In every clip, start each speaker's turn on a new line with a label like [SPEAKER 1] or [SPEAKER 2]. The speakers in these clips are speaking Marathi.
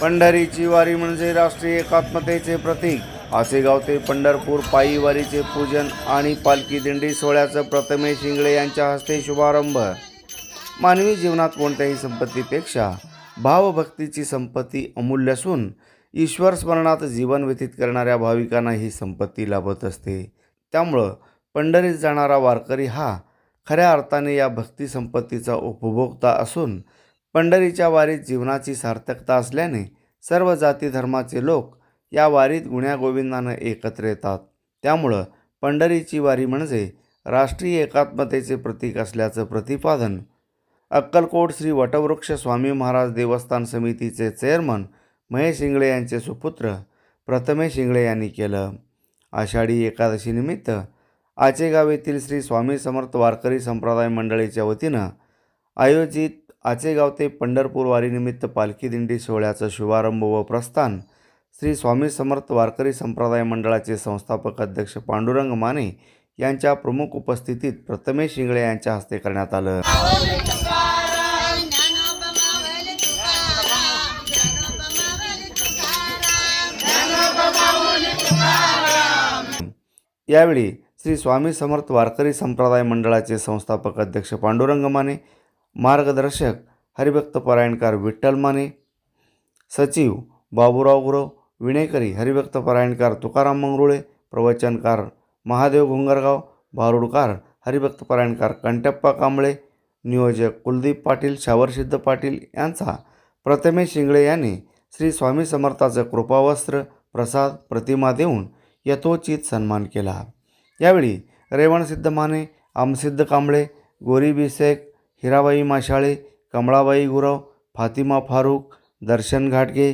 [SPEAKER 1] पंढरीची वारी म्हणजे राष्ट्रीय एकात्मतेचे प्रतीक. आसेगाव ते पंढरपूर पायी वारीचे पूजन आणि पालखी दिंडी सोहळ्याचं प्रथमेश इंगळे यांच्या हस्ते शुभारंभ. मानवी जीवनात कोणत्याही संपत्तीपेक्षा भावभक्तीची संपत्ती अमूल्य असून ईश्वर स्मरणात जीवन व्यतीत करणाऱ्या भाविकांना ही संपत्ती लाभत असते. त्यामुळं पंढरीत जाणारा वारकरी हा खऱ्या अर्थाने या भक्ती संपत्तीचा उपभोक्ता असून पंढरीच्या वारीत जीवनाची सार्थकता असल्याने सर्व जाती धर्माचे लोक या वारीत गुण्यागोविंदानं एकत्र येतात. त्यामुळं पंढरीची वारी म्हणजे राष्ट्रीय एकात्मतेचे प्रतीक असल्याचं प्रतिपादन अक्कलकोट श्री वटवृक्ष स्वामी महाराज देवस्थान समितीचे चेअरमन महेश इंगळे यांचे सुपुत्र प्रथमेश इंगळे यांनी केलं. आषाढी एकादशीनिमित्त आचेगाव येथील श्री स्वामी समर्थ वारकरी संप्रदाय मंडळीच्या वतीनं आयोजित आचेगाव ते पंढरपूर वारीनिमित्त पालखी दिंडी सोहळ्याचा शुभारंभ व प्रस्थान श्री स्वामी समर्थ वारकरी संप्रदाय मंडळाचे संस्थापक अध्यक्ष पांडुरंग माने यांच्या प्रमुख उपस्थितीत प्रथमेश इंगळे यांच्या हस्ते करण्यात आलं. यावेळी श्री स्वामी समर्थ वारकरी संप्रदाय मंडळाचे संस्थापक अध्यक्ष पांडुरंग माने मार्गदर्शक हरिभक्त परायणकार विठ्ठल माने सचिव बाबूराव गुरव विणेकरी हरिभक्त परायणकार तुकाराम मंगरुळे प्रवचनकार महादेव घुंगरगाव भारुडकार हरिभक्त परायणकार कंटप्पा कांबळे नियोजक कुलदीप पाटील शावरसिद्ध पाटील यांचा प्रथमेश शिंगळे यांनी श्री स्वामी समर्थाचं कृपावस्त्र प्रसाद प्रतिमा देऊन यथोचित सन्मान केला. यावेळी रेवणसिद्ध माने आमसिद्ध कांबळे गोरी बिसेक हिराबाई माशाळे कमळाबाई गुरव फातिमा फारूक दर्शन घाटगे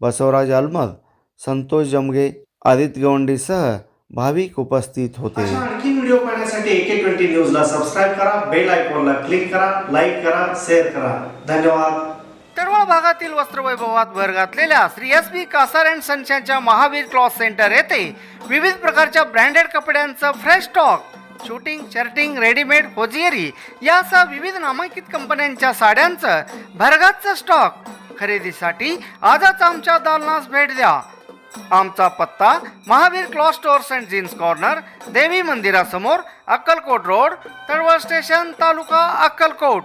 [SPEAKER 1] बसवराज अलमद संतोष जमगे आदित्य गवंडीसह भाविक उपस्थित होते.
[SPEAKER 2] आणखी व्हिडिओ पाहण्यासाठी एके ट्वेंटी न्यूजला सबस्क्राईब करा बेल आयकॉनला क्लिक करा लाईक करा शेअर करा. धन्यवाद.
[SPEAKER 1] तळवळ भागातील वस्त्रवैभवात भर घातलेल्या Shri S B Kasar and सन्सच्या Mahavir cloth centre येथे विविध प्रकारच्या ब्रँडेड कपड्यांचं fresh stock suiting shirting readymade hosiery यासह विविध नामांकित कंपन्यांच्या साड्यांचं भरगाचं स्टॉक. खरेदीसाठी आजच आमच्या दालनास भेट द्या. आमचा पत्ता Mahavir cloth stores and jeans corner देवी मंदिरासमोर अक्कलकोट रोड तळवळ स्टेशन तालुका अक्कलकोट.